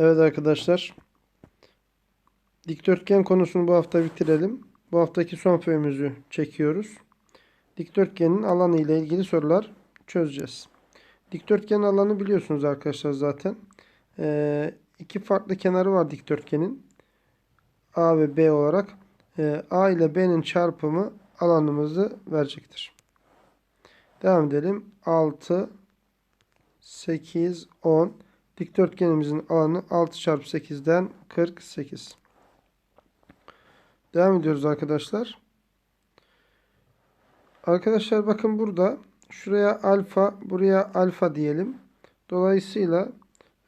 Evet arkadaşlar. Dikdörtgen konusunu bu hafta bitirelim. Bu haftaki son föyümüzü çekiyoruz. Dikdörtgenin alanı ile ilgili sorular çözeceğiz. Dikdörtgenin alanı biliyorsunuz arkadaşlar zaten. Ee, iki farklı kenarı var dikdörtgenin. A ve B olarak. Ee, A ile B'nin çarpımı alanımızı verecektir. Devam edelim. 6, 8, 10. Dikdörtgenimizin alanı 6 çarpı 8'den 48. Devam ediyoruz arkadaşlar. Arkadaşlar bakın burada şuraya alfa buraya alfa diyelim. Dolayısıyla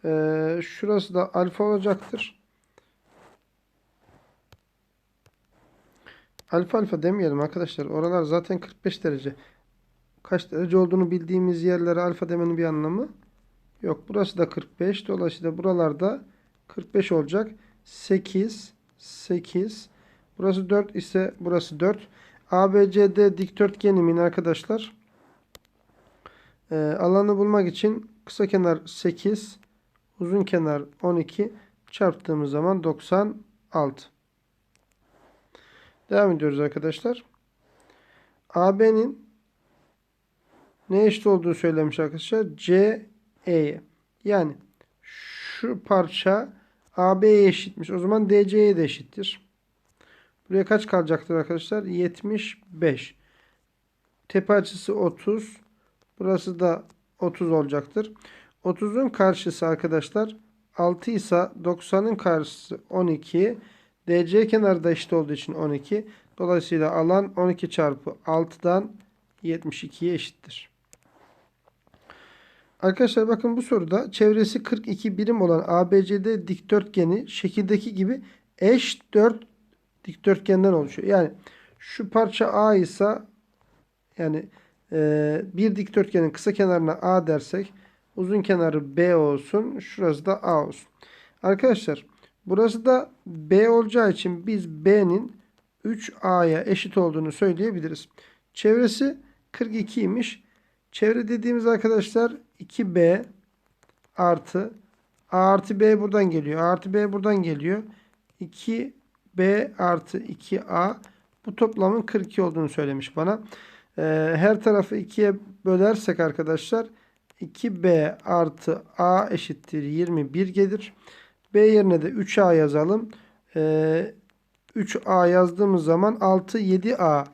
eee, şurası da alfa olacaktır. Alfa alfa demeyelim arkadaşlar. Oralar zaten 45 derece. Kaç derece olduğunu bildiğimiz yerlere alfa demenin bir anlamı Yok burası da 45. Dolayısıyla buralarda 45 olacak. 8, 8. Burası 4 ise burası 4. ABCD dikdörtgenimin arkadaşlar e, alanı bulmak için kısa kenar 8, uzun kenar 12 çarptığımız zaman 96. Devam ediyoruz arkadaşlar. AB'nin ne eşit olduğu söylemiş arkadaşlar. C E'ye. Yani şu parça AB'ye eşitmiş. O zaman DC'ye de eşittir. Buraya kaç kalacaktır arkadaşlar? 75. Tepe açısı 30. Burası da 30 olacaktır. 30'un karşısı arkadaşlar 6 ise 90'ın karşısı 12. DC kenarı da eşit olduğu için 12. Dolayısıyla alan 12 çarpı 6'dan 72'ye eşittir. Arkadaşlar bakın bu soruda çevresi 42 birim olan ABCD dikdörtgeni şekildeki gibi eş 4 dikdörtgenden oluşuyor. Yani şu parça A ise yani e, bir dikdörtgenin kısa kenarına A dersek uzun kenarı B olsun. Şurası da A olsun. Arkadaşlar burası da B olacağı için biz B'nin 3A'ya eşit olduğunu söyleyebiliriz. Çevresi 42 imiş. Çevre dediğimiz arkadaşlar 2B artı A artı B buradan geliyor. A artı B buradan geliyor. 2B artı 2A bu toplamın 42 olduğunu söylemiş bana. Ee, her tarafı 2'ye bölersek arkadaşlar 2B artı A eşittir 21 gelir. B yerine de 3A yazalım. Ee, 3A yazdığımız zaman 6 7A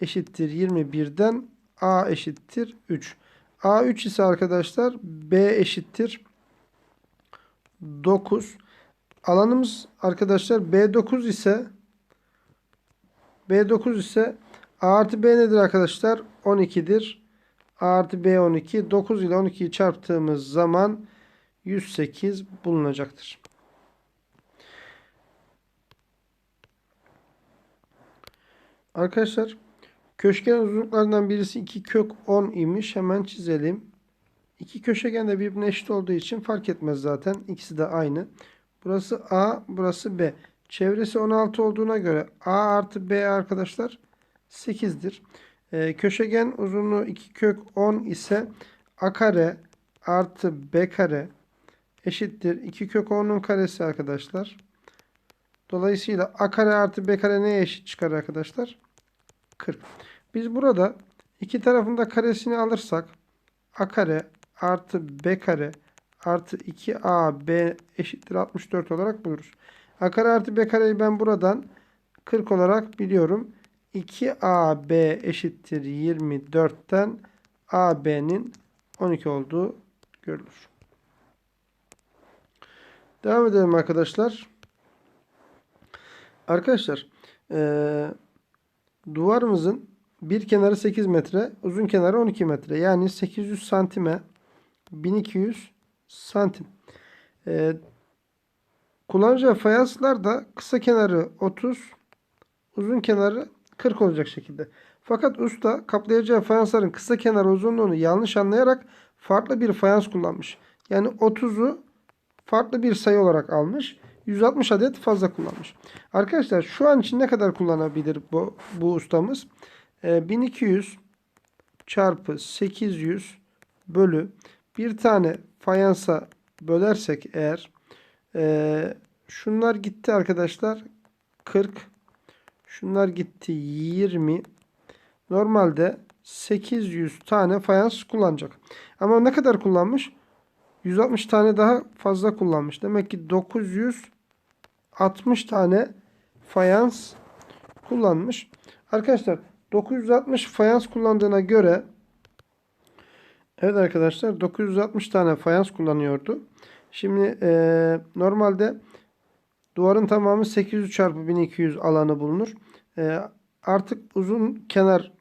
eşittir 21'den A eşittir 3. A3 ise arkadaşlar B eşittir 9. Alanımız arkadaşlar B9 ise B9 ise A artı B nedir arkadaşlar? 12'dir. A artı B 12. 9 ile 12'yi çarptığımız zaman 108 bulunacaktır. Arkadaşlar Köşegen uzunluklarından birisi 2 kök 10 imiş. Hemen çizelim. İki köşegen de birbirine eşit olduğu için fark etmez zaten. İkisi de aynı. Burası A, burası B. Çevresi 16 olduğuna göre A artı B arkadaşlar 8'dir. Ee, köşegen uzunluğu 2 kök 10 ise A kare artı B kare eşittir. 2 kök 10'un karesi arkadaşlar. Dolayısıyla A kare artı B kare neye eşit çıkar arkadaşlar? 40. Biz burada iki tarafında karesini alırsak a kare artı b kare artı 2ab eşittir 64 olarak buluruz. a kare artı b kareyi ben buradan 40 olarak biliyorum. 2ab eşittir 24'ten ab'nin 12 olduğu görülür. Devam edelim arkadaşlar. Arkadaşlar ee, duvarımızın bir kenarı 8 metre, uzun kenarı 12 metre. Yani 800 santime 1200 santim. Ee, kullanacağı fayanslar da kısa kenarı 30, uzun kenarı 40 olacak şekilde. Fakat usta kaplayacağı fayansların kısa kenar uzunluğunu yanlış anlayarak farklı bir fayans kullanmış. Yani 30'u farklı bir sayı olarak almış. 160 adet fazla kullanmış. Arkadaşlar şu an için ne kadar kullanabilir bu, bu ustamız? 1200 ee, çarpı 800 bölü bir tane fayansa bölersek eğer Ee, şunlar gitti arkadaşlar. 40. Şunlar gitti 20. Normalde 800 tane fayans kullanacak. Ama ne kadar kullanmış? 160 tane daha fazla kullanmış. Demek ki 960 tane fayans kullanmış. Arkadaşlar 960 fayans kullandığına göre Evet arkadaşlar 960 tane fayans kullanıyordu. Şimdi eee, normalde duvarın tamamı 800 çarpı 1200 alanı bulunur. Eee, artık uzun kenar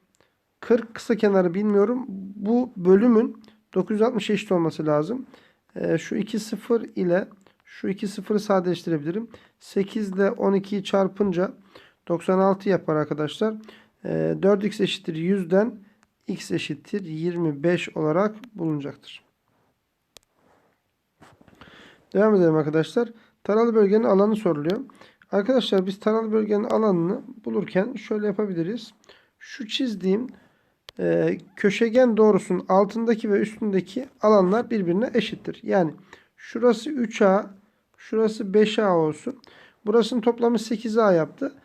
40 kısa kenarı bilmiyorum. Bu bölümün 960 eşit olması lazım. Eee, şu iki sıfır ile şu iki sıfırı sadeleştirebilirim. 8 ile 12'yi çarpınca 96 yapar arkadaşlar. Eee 4x eşittir 100'den x eşittir 25 olarak bulunacaktır. Devam edelim arkadaşlar. Taralı bölgenin alanı soruluyor. Arkadaşlar biz taralı bölgenin alanını bulurken şöyle yapabiliriz. Şu çizdiğim e, köşegen doğrusunun altındaki ve üstündeki alanlar birbirine eşittir. Yani şurası 3A, şurası 5A olsun. Burasının toplamı 8A yaptı.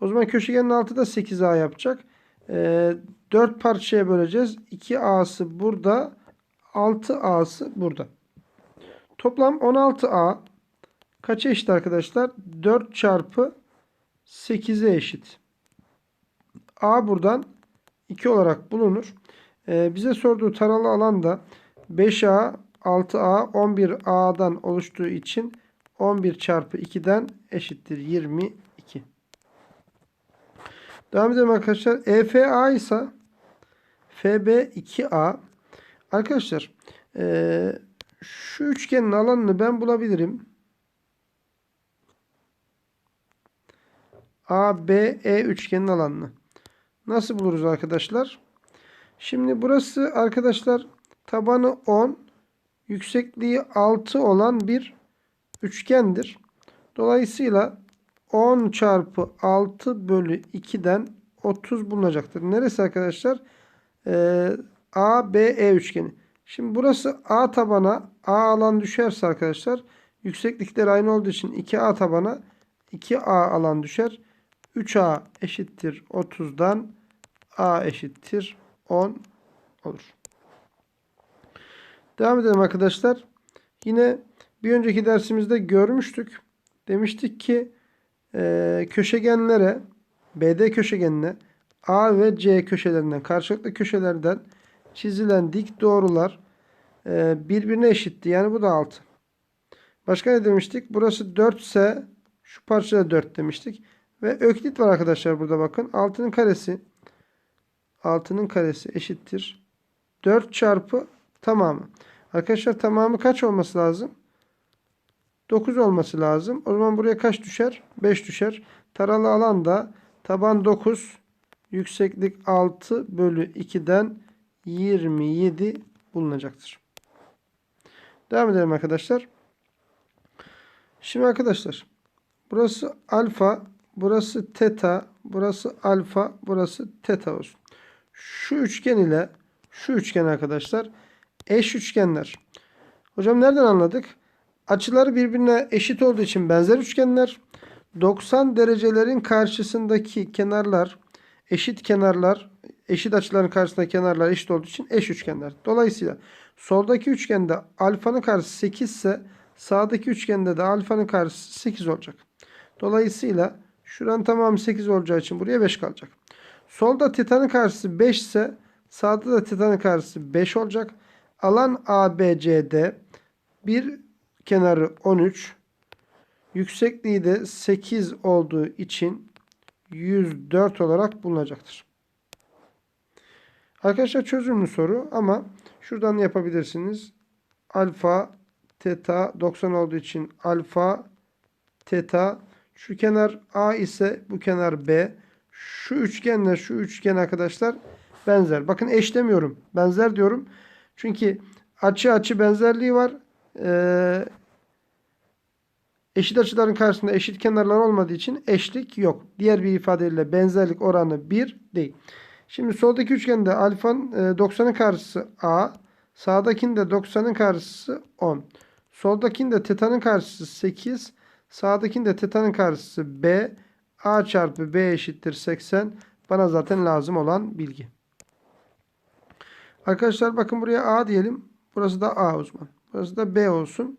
O zaman köşegenin altı da 8A yapacak. E, 4 parçaya böleceğiz. 2A'sı burada, 6A'sı burada. Toplam 16A kaça eşit arkadaşlar? 4 çarpı 8'e eşit. A buradan 2 olarak bulunur. Ee, bize sorduğu taralı alan da 5A, 6A, 11A'dan oluştuğu için 11 çarpı 2'den eşittir 22. Devam edelim arkadaşlar. EFA ise FB 2A. Arkadaşlar ee, şu üçgenin alanını ben bulabilirim. ABE üçgenin alanını. Nasıl buluruz arkadaşlar? Şimdi burası arkadaşlar tabanı 10, yüksekliği 6 olan bir üçgendir. Dolayısıyla 10 çarpı 6 bölü 2'den 30 bulunacaktır. Neresi arkadaşlar? Ee, ABE üçgeni. Şimdi burası A tabana A alan düşerse arkadaşlar yükseklikleri aynı olduğu için 2A tabana 2A alan düşer. 3A eşittir 30'dan A eşittir 10 olur. Devam edelim arkadaşlar. Yine bir önceki dersimizde görmüştük. Demiştik ki e, köşegenlere BD köşegenine A ve C köşelerinden karşılıklı köşelerden çizilen dik doğrular e, birbirine eşitti. Yani bu da 6. Başka ne demiştik? Burası 4 ise şu parça da 4 demiştik. Ve öklit var arkadaşlar burada bakın. 6'nın karesi 6'nın karesi eşittir. 4 çarpı tamamı. Arkadaşlar tamamı kaç olması lazım? 9 olması lazım. O zaman buraya kaç düşer? 5 düşer. Taralı alan da taban 9 yükseklik 6 bölü 2'den 27 bulunacaktır. Devam edelim arkadaşlar. Şimdi arkadaşlar burası alfa, burası teta, burası alfa, burası teta olsun. Şu üçgen ile şu üçgen arkadaşlar eş üçgenler. Hocam nereden anladık? Açıları birbirine eşit olduğu için benzer üçgenler. 90 derecelerin karşısındaki kenarlar eşit kenarlar eşit açıların karşısındaki kenarlar eşit olduğu için eş üçgenler. Dolayısıyla soldaki üçgende alfanın karşısı 8 ise sağdaki üçgende de alfanın karşısı 8 olacak. Dolayısıyla şuranın tamamı 8 olacağı için buraya 5 kalacak. Solda tetanın karşısı 5 ise sağda da tetanın karşısı 5 olacak. Alan ABCD bir kenarı 13 yüksekliği de 8 olduğu için 104 olarak bulunacaktır. Arkadaşlar çözümlü soru ama şuradan yapabilirsiniz. Alfa teta 90 olduğu için alfa teta şu kenar A ise bu kenar B. Şu üçgenle şu üçgen arkadaşlar benzer. Bakın eşlemiyorum. Benzer diyorum. Çünkü açı açı benzerliği var. Ee, eşit açıların karşısında eşit kenarlar olmadığı için eşlik yok. Diğer bir ifadeyle benzerlik oranı 1 değil. Şimdi soldaki üçgende alfanın 90'ın karşısı A. Sağdakinin de 90'ın karşısı 10. Soldakinde teta'nın karşısı 8. Sağdakinde teta'nın karşısı B. A çarpı B eşittir 80. Bana zaten lazım olan bilgi. Arkadaşlar bakın buraya A diyelim. Burası da A o zaman. Burası da B olsun.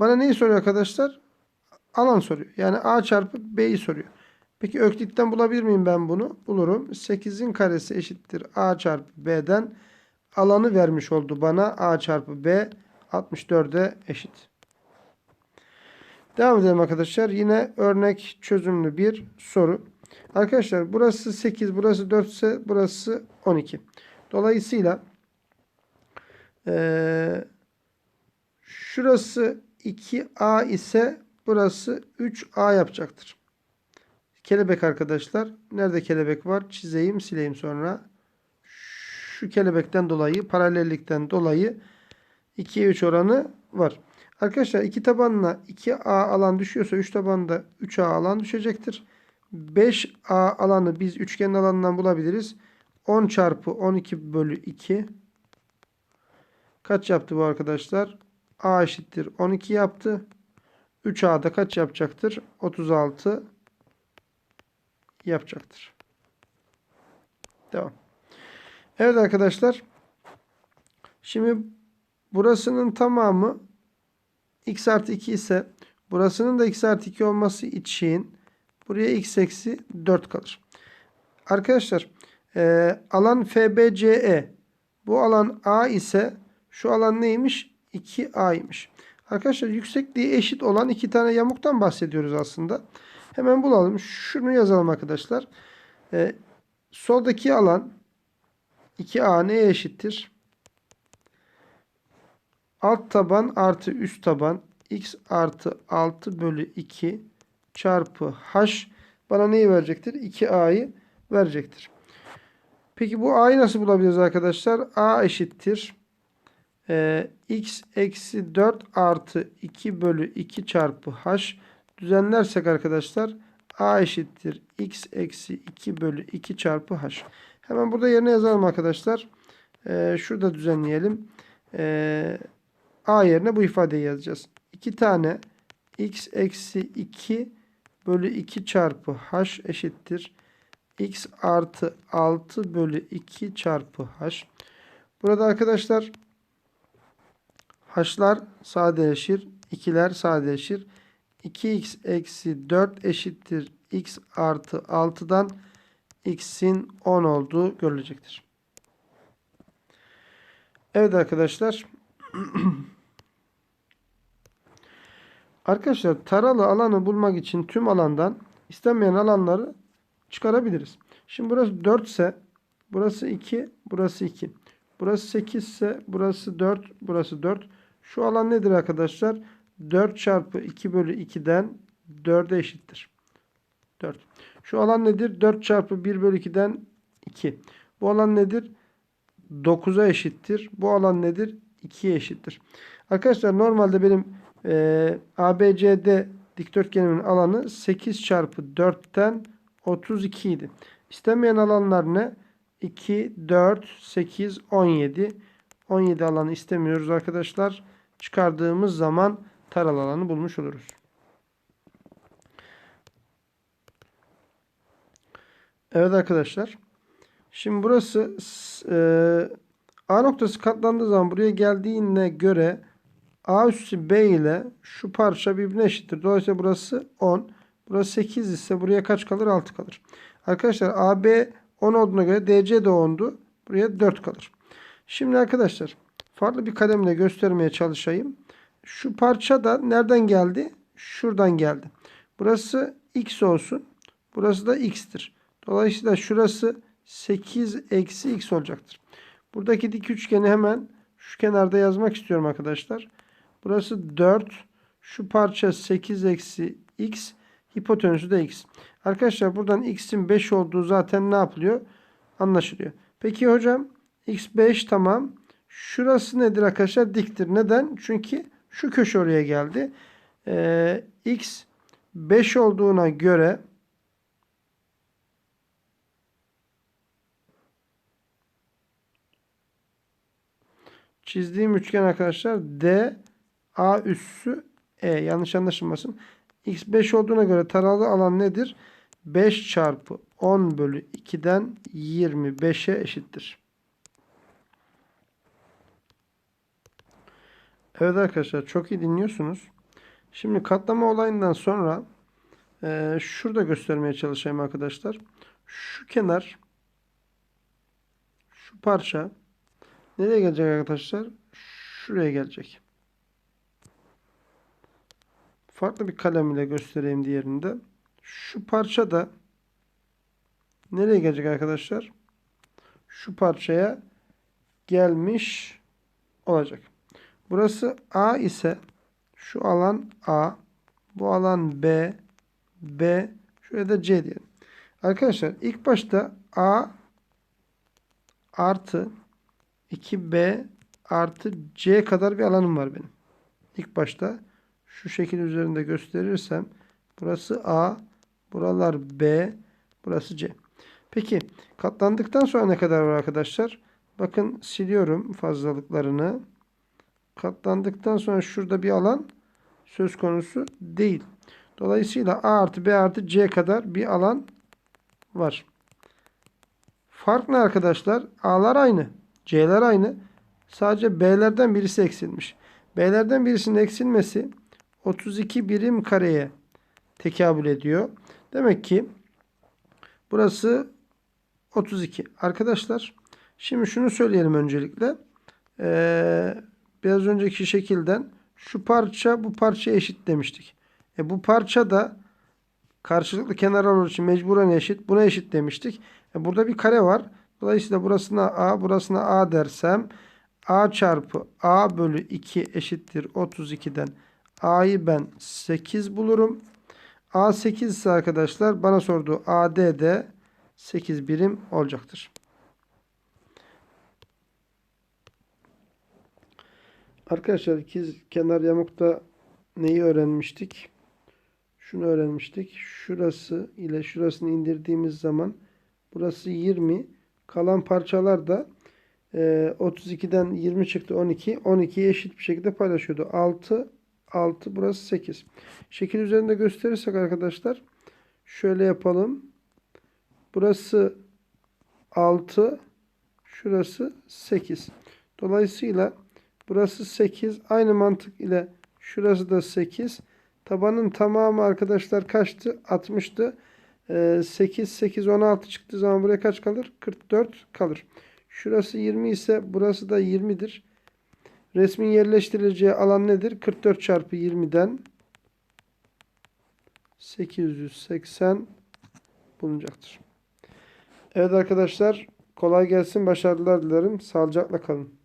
Bana neyi soruyor arkadaşlar? Alan soruyor. Yani A çarpı B'yi soruyor. Peki Öklit'ten bulabilir miyim ben bunu? Bulurum. 8'in karesi eşittir A çarpı B'den alanı vermiş oldu bana. A çarpı B 64'e eşit. Devam edelim arkadaşlar. Yine örnek çözümlü bir soru. Arkadaşlar burası 8, burası 4 ise burası 12. Dolayısıyla eee, şurası 2A ise burası 3A yapacaktır. Kelebek arkadaşlar. Nerede kelebek var? Çizeyim, sileyim sonra. Şu kelebekten dolayı, paralellikten dolayı 2'ye 3 oranı var. Arkadaşlar 2 tabanla 2A alan düşüyorsa 3 tabanda 3A alan düşecektir. 5A alanı biz üçgen alanından bulabiliriz. 10 çarpı 12 bölü 2 kaç yaptı bu arkadaşlar? A eşittir 12 yaptı. 3A'da kaç yapacaktır? 36 yapacaktır. Devam. Evet arkadaşlar. Şimdi burasının tamamı x artı 2 ise burasının da x artı 2 olması için buraya x eksi 4 kalır. Arkadaşlar e, alan FBCE bu alan A ise şu alan neymiş? 2A'ymış. Arkadaşlar yüksekliği eşit olan iki tane yamuktan bahsediyoruz aslında. Hemen bulalım. Şunu yazalım arkadaşlar. E, soldaki alan 2A neye eşittir? Alt taban artı üst taban x artı 6 bölü 2 çarpı h bana neyi verecektir? 2a'yı verecektir. Peki bu a'yı nasıl bulabiliriz arkadaşlar? a eşittir. Ee, x eksi 4 artı 2 bölü 2 çarpı h düzenlersek arkadaşlar a eşittir. x eksi 2 bölü 2 çarpı h. Hemen burada yerine yazalım arkadaşlar. Ee, şurada düzenleyelim. Ee, A yerine bu ifadeyi yazacağız. 2 tane x eksi 2 bölü 2 çarpı h eşittir. x artı 6 bölü 2 çarpı h. Burada arkadaşlar h'lar sadeleşir. 2'ler sadeleşir. 2x eksi 4 eşittir. x artı 6'dan x'in 10 olduğu görülecektir. Evet arkadaşlar. Arkadaşlar taralı alanı bulmak için tüm alandan istenmeyen alanları çıkarabiliriz. Şimdi burası 4 ise burası 2, burası 2. Burası 8 ise burası 4, burası 4. Şu alan nedir arkadaşlar? 4 çarpı 2 bölü 2'den 4'e eşittir. 4. Şu alan nedir? 4 çarpı 1 bölü 2'den 2. Bu alan nedir? 9'a eşittir. Bu alan nedir? 2'ye eşittir. Arkadaşlar normalde benim e, ABCD dikdörtgenimin alanı 8 çarpı 4'ten 32 idi. İstemeyen alanlar ne? 2, 4, 8, 17. 17 alanı istemiyoruz arkadaşlar. Çıkardığımız zaman taralı alanı bulmuş oluruz. Evet arkadaşlar. Şimdi burası e, A noktası katlandığı zaman buraya geldiğine göre A üssü B ile şu parça birbirine eşittir. Dolayısıyla burası 10. Burası 8 ise buraya kaç kalır? 6 kalır. Arkadaşlar AB 10 olduğuna göre DC de 10'du. Buraya 4 kalır. Şimdi arkadaşlar farklı bir kalemle göstermeye çalışayım. Şu parça da nereden geldi? Şuradan geldi. Burası x olsun. Burası da x'tir. Dolayısıyla şurası 8 eksi x olacaktır. Buradaki dik üçgeni hemen şu kenarda yazmak istiyorum arkadaşlar. Burası 4. Şu parça 8 eksi x. Hipotenüsü de x. Arkadaşlar buradan x'in 5 olduğu zaten ne yapılıyor? Anlaşılıyor. Peki hocam x 5 tamam. Şurası nedir arkadaşlar? Diktir. Neden? Çünkü şu köşe oraya geldi. Ee, x 5 olduğuna göre çizdiğim üçgen arkadaşlar D A üssü E. Yanlış anlaşılmasın. X 5 olduğuna göre taralı alan nedir? 5 çarpı 10 bölü 2'den 25'e eşittir. Evet arkadaşlar çok iyi dinliyorsunuz. Şimdi katlama olayından sonra e, şurada göstermeye çalışayım arkadaşlar. Şu kenar şu parça nereye gelecek arkadaşlar? Şuraya gelecek. Farklı bir kalem ile göstereyim diğerinde. Şu parça da nereye gelecek arkadaşlar? Şu parçaya gelmiş olacak. Burası A ise şu alan A, bu alan B, B, şuraya da C diyelim. Arkadaşlar ilk başta A artı 2B artı C kadar bir alanım var benim. İlk başta şu şekil üzerinde gösterirsem burası A, buralar B, burası C. Peki katlandıktan sonra ne kadar var arkadaşlar? Bakın siliyorum fazlalıklarını. Katlandıktan sonra şurada bir alan söz konusu değil. Dolayısıyla A artı B artı C kadar bir alan var. Fark ne arkadaşlar? A'lar aynı. C'ler aynı. Sadece B'lerden birisi eksilmiş. B'lerden birisinin eksilmesi 32 birim kareye tekabül ediyor. Demek ki burası 32. Arkadaşlar şimdi şunu söyleyelim öncelikle. Ee, biraz önceki şekilden şu parça bu parçaya eşit demiştik. E bu parça da karşılıklı kenar olduğu için mecburen eşit. Buna eşit demiştik. E burada bir kare var. Dolayısıyla burasına A, burasına A dersem A çarpı A bölü 2 eşittir 32'den A'yı ben 8 bulurum. A 8 ise arkadaşlar bana sorduğu AD de 8 birim olacaktır. Arkadaşlar ikiz kenar yamukta neyi öğrenmiştik? Şunu öğrenmiştik. Şurası ile şurasını indirdiğimiz zaman burası 20. Kalan parçalar da e, 32'den 20 çıktı 12. 12'ye eşit bir şekilde paylaşıyordu. 6 6 burası 8. Şekil üzerinde gösterirsek arkadaşlar şöyle yapalım. Burası 6 şurası 8. Dolayısıyla burası 8. Aynı mantık ile şurası da 8. Tabanın tamamı arkadaşlar kaçtı? 60'tı. Ee, 8, 8, 16 çıktığı zaman buraya kaç kalır? 44 kalır. Şurası 20 ise burası da 20'dir. Resmin yerleştirileceği alan nedir? 44 çarpı 20'den 880 bulunacaktır. Evet arkadaşlar kolay gelsin. Başarılar dilerim. Sağlıcakla kalın.